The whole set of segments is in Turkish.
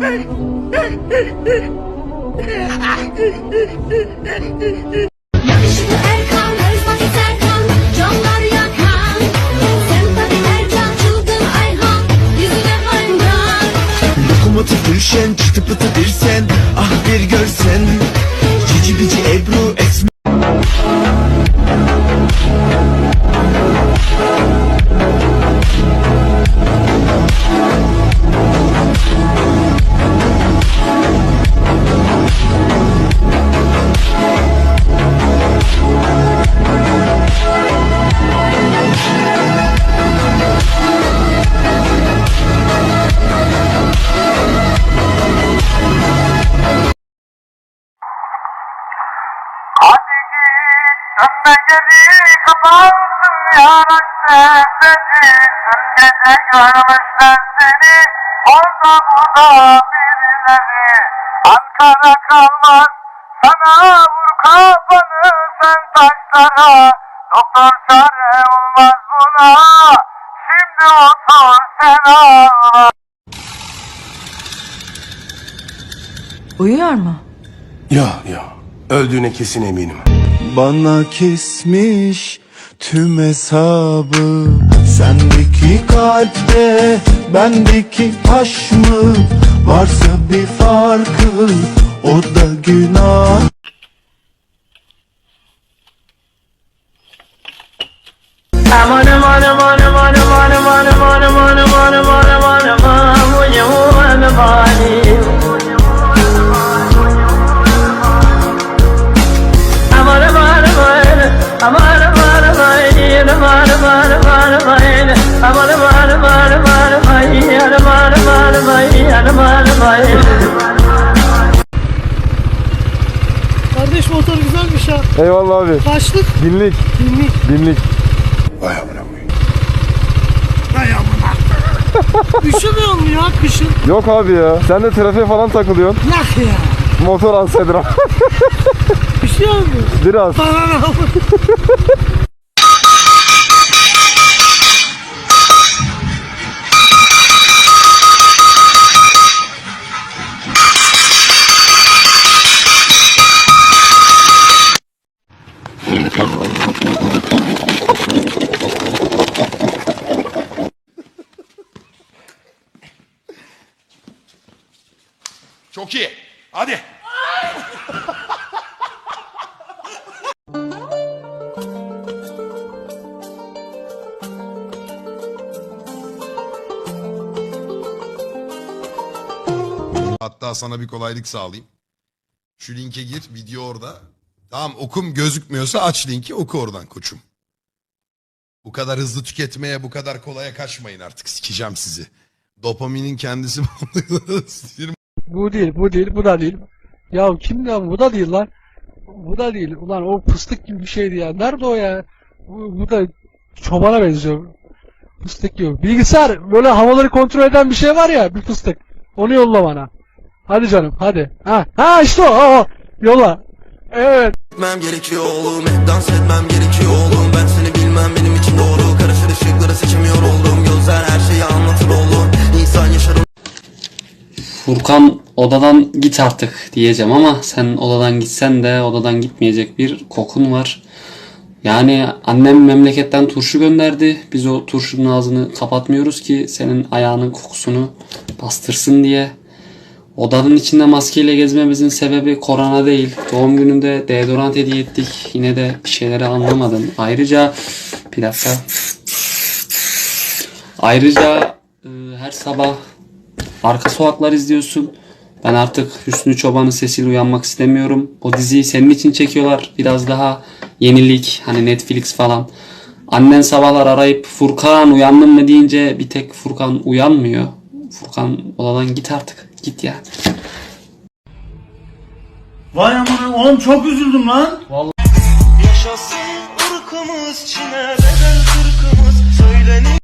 Yakışıklı Erkan, karizmatik Serkan, canlar yakan. Sempatik Ercan, çılgın Ayhan, yüzüne hayran. Gülşen çıtı pıtı bir sen Ah bir görsen Cici bici Ebru Esme dönme geri kapansın yarak sesleri Dün gece görmüşler seni orada burada birileri Ankara kalmaz sana vur kafanı sen taşlara Doktor çare olmaz buna şimdi otur sen ağla Uyuyor mu? Ya ya öldüğüne kesin eminim. Bana kesmiş tüm hesabı. Sendeki kalpte bendeki taş mı? Varsa bir farkı o da günah. Aman Eyvallah abi. Kaçlık? Binlik. Binlik. Binlik. Vay amına koyayım. Üşümüyor mu ya kışın? Yok abi ya. Sen de trafiğe falan takılıyorsun. Yak ya. Motor alsaydın abi. Üşüyor mu? Biraz. Bana ne Çok iyi. Hadi. Hatta sana bir kolaylık sağlayayım. Şu linke gir, video orada. Tamam okum gözükmüyorsa aç linki oku oradan koçum. Bu kadar hızlı tüketmeye, bu kadar kolaya kaçmayın artık. Sikeceğim sizi. Dopaminin kendisi Bu değil, bu değil, bu da değil. Ya kim ya bu da değil lan. Bu da değil. Ulan o fıstık gibi bir şeydi ya. Nerede o ya? Bu, bu da çobana benziyor. Fıstık gibi. Bilgisayar böyle havaları kontrol eden bir şey var ya bir fıstık. Onu yolla bana. Hadi canım hadi. Ha, ha işte o, o, o. Yolla. Evet. Etmem gerekiyor oğlum dans etmem gerekiyor oğlum Ben seni bilmem benim için doğru Karışır ışıkları seçemiyor oldum Gözler Furkan odadan git artık diyeceğim ama sen odadan gitsen de odadan gitmeyecek bir kokun var. Yani annem memleketten turşu gönderdi. Biz o turşunun ağzını kapatmıyoruz ki senin ayağının kokusunu bastırsın diye. Odanın içinde maskeyle gezmemizin sebebi korona değil. Doğum gününde deodorant hediye ettik. Yine de bir şeyleri anlamadım. Ayrıca bir dakika. Ayrıca e, her sabah Arka Sokaklar izliyorsun. Ben artık Hüsnü Çoban'ın sesiyle uyanmak istemiyorum. O diziyi senin için çekiyorlar. Biraz daha yenilik hani Netflix falan. Annen sabahlar arayıp Furkan uyandın mı deyince bir tek Furkan uyanmıyor. Furkan odadan git artık. Git ya. Vay aman oğlum çok üzüldüm lan. Yaşasın ırkımız Çin'e bedel kırkımız Söylenir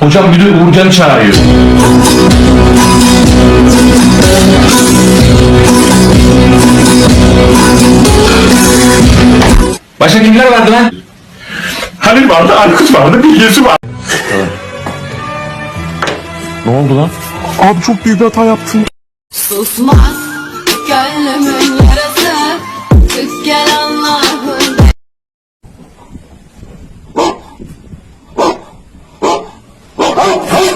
Hocam müdür Uğurcan'ı çağırıyor. Başka kimler vardı lan? Halil vardı, Aykut vardı, Bilgesi vardı. Ne oldu lan? Abi çok büyük bir hata yaptım. Susmaz gönlümün yarası Çık gel Allah'ın Oh, oh.